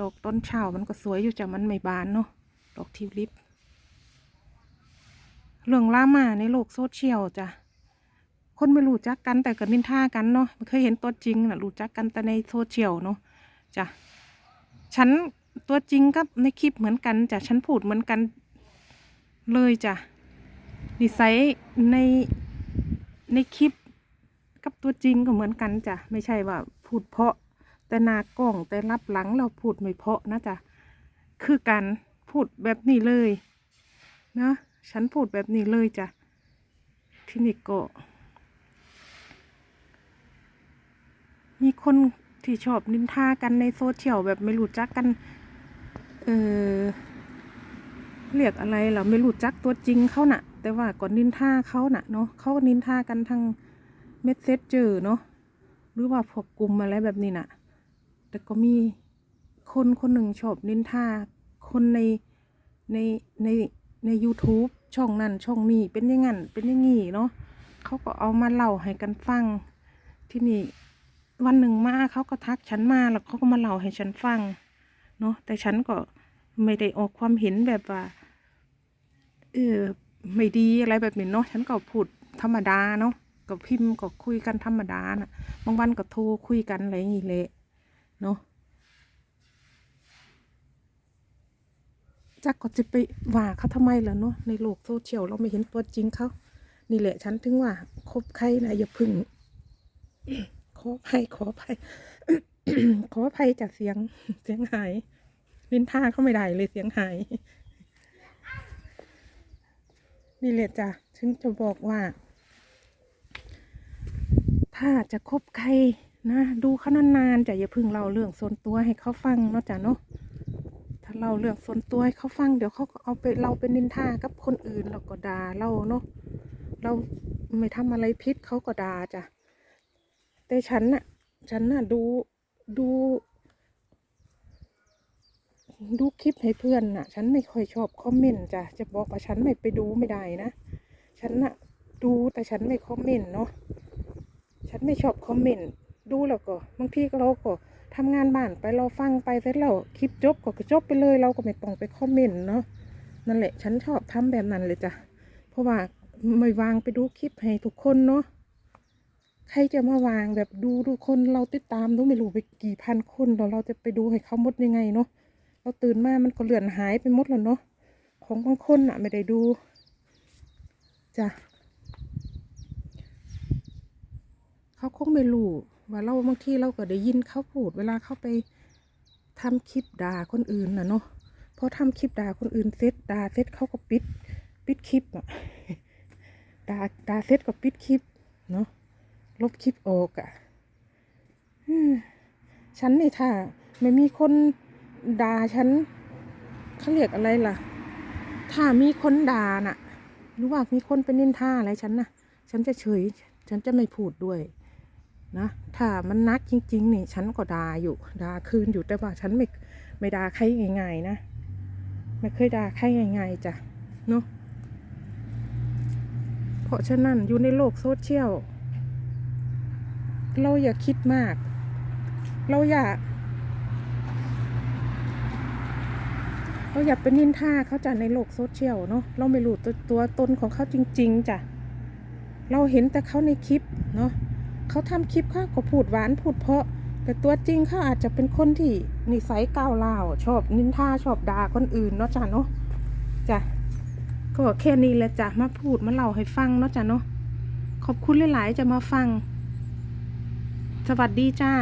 ดอกต้นเช้ามันก็สวยอยู่จ้ะมันไม่บานเนาะดอกทิวลิป เรื่องล่ามาในโลกโซเชียลจ้ะคนไม่รู้จักกันแต่ก็นินทากันเนาะไม่เคยเห็นตัวจริงนะรู้จักกันแต่ในโซเชียลเนาะจ้ะฉันตัวจริงกับในคลิปเหมือนกันจ้ะฉันพูดเหมือนกันเลยจ้ะนิสัยในในคลิปกับตัวจริงก็เหมือนกันจ้ะไม่ใช่ว่าพูดเพราะ แต่หนากล้องแต่รับหลังเราพูดไม่เพาะนะจ๊ะคือการพูดแบบนี้เลยนะฉันพูดแบบนี้เลยจ้ะที่นี่ก็มีคนที่ชอบนินทากันในโซเชียลแบบไม่รู้จักกัน เออเรียกอะไรเราไม่รู้จักตัวจริงเขาน่ะ แต่ว่าก่อนนินทาเขาน่ะเนาะเขาก็นินทากันทางเมสเซจเจอเนาะหรือว่าพวกกลุ่มอะไรแบบนี้น่ะ แต่ก็มีคนคนหนึ่งชอบนินทาคนในในในใน u t u b e ช่องนั้นช่องนี้เป็นอยังงั้นเป็นอยังงี้เนาะเขาก็เอามาเล่าให้กันฟัง ที่นี่วันหนึ่งมาเขาก็ทักฉันมาแล้วเขาก็มาเล่าให้ฉันฟังเนาะแต่ฉันก็ไม่ได้ออกความเห็นแบบว่าเออไม่ดีอะไรแบบนี้เนาะฉันก็พูดธรรมดาเนาะก็พิมพ์ก็คุยกันธรรมดาน่ะบางวันก็โทรคุยกันอะไรอย่างงี้แหละ เนาะจักก็จะไปว่าเขาทำไมล่ะเนาะในโลกโซเชียลเราไม่เห็นตัวจริงเขา นี่แหละฉันถึงว่าคบใครนะอย่าพึ่ง ขอภัยขอภัยขออภัยจากเสียงเสียงหายลิ้นท่าเขาไม่ได้เลยเสียงหาย นี่แหละจ้ะถึงจะบอกว่า ถ้าจะคบใคร นะดูเขานานๆจะอย่าพึ่งเล่าเรื่องส่วนตัวให้เขาฟังเนาะจ้ะเนาะถ้าเล่าเรื่องส่วนตัวให้เขาฟังเดี๋ยวเขาก็เอาไปเราเป็นนินทากับคนอื่นเราก็ด่าเราเนาะเราไม่ทำอะไรผิดเขาก็ด่าจ้ะแต่ฉันน่ะฉันน่ะดูดู ดูคลิปให้เพื่อนน่ะ ฉันไม่ค่อยชอบคอมเมนต์จ้ะจะบอกว่าฉันไม่ไปดูไม่ได้นะฉันน่ะดูแต่ฉันไม่คอมเมนต์เนาะฉันไม่ชอบคอมเมนต์ ดูแล้วก็บางทีเราก็ทำงานบ้านไปเราฟังไปเสร็จแล้วคลิปจบก็จบไปเลยเราก็ไม่ต้องไปคอมเมนต์เนาะนั่นแหละ ฉันชอบทำแบบนั้นเลยจ้ะเพราะว่าไม่วางไปดูคลิปให้ทุกคนเนาะใครจะมาวางแบบดูทุกคนเราติดตามดูไม่รู้ไปกี่พันคนแล้วเราจะไปดูให้เขาหมดยังไงเนาะเราตื่นมามันก็เลื่อนหายไปหมดแล้วเนาะของบางคนอะไม่ได้ดูจ้ะเขาคงไม่รู้ ว่าเราบางทีเราก็ได้ยินเขาพูด เวลาเขาไปทำคลิปด่าคนอื่นน่ะเนาะพอทำคลิปด่าคนอื่นเสร็จด่าเสร็จเขาก็ปิด ปิดคลิปอะด่าด่าเสร็จก็ปิดคลิปเนาะลบคลิปออกอะ่ะฉันนี่ถ้าไม่มีคนด่าฉันเขาเรียกอะไรล่ะ ถ้ามีคนด่าน่ะ หรือว่ามีคนเป็นนินท่าอะไรฉันน่ะ ฉันจะเฉย ฉันจะไม่พูดด้วย นะถ้ามันนักจริง ๆ นี่ ฉันก็ด่าอยู่ด่าคืนอยู่แต่ว่าฉันไม่ไม่ด่าใครง่ายๆนะไม่เคยด่าใครง่ายๆจ้ะเนาะเพราะฉะนั้นอยู่ในโลกโซเชียลเราอย่าคิดมาก เราอย่า เราอย่าเป็นนินทาเขาจ้ะในโลกโซเชียลเนาะเราไม่รู้ตัวตัวตนของเขาจริง ๆจ้ะเราเห็นแต่เขาในคลิปเนาะ เขาทำคลิปเขาก็พูดหวานพูดเพาะ แต่ตัวจริงเขาอาจจะเป็นคนที่นิสัยก้าวร้าวชอบนินทาชอบด่าคนอื่นเนาะจ้ะเนาะจ้ะก็แค่นี้แหละจ้ะมาพูดมาเล่าให้ฟังเนาะจ้ะเนาะขอบคุณหลาย ๆ จะมาฟัง สวัสดีจ้า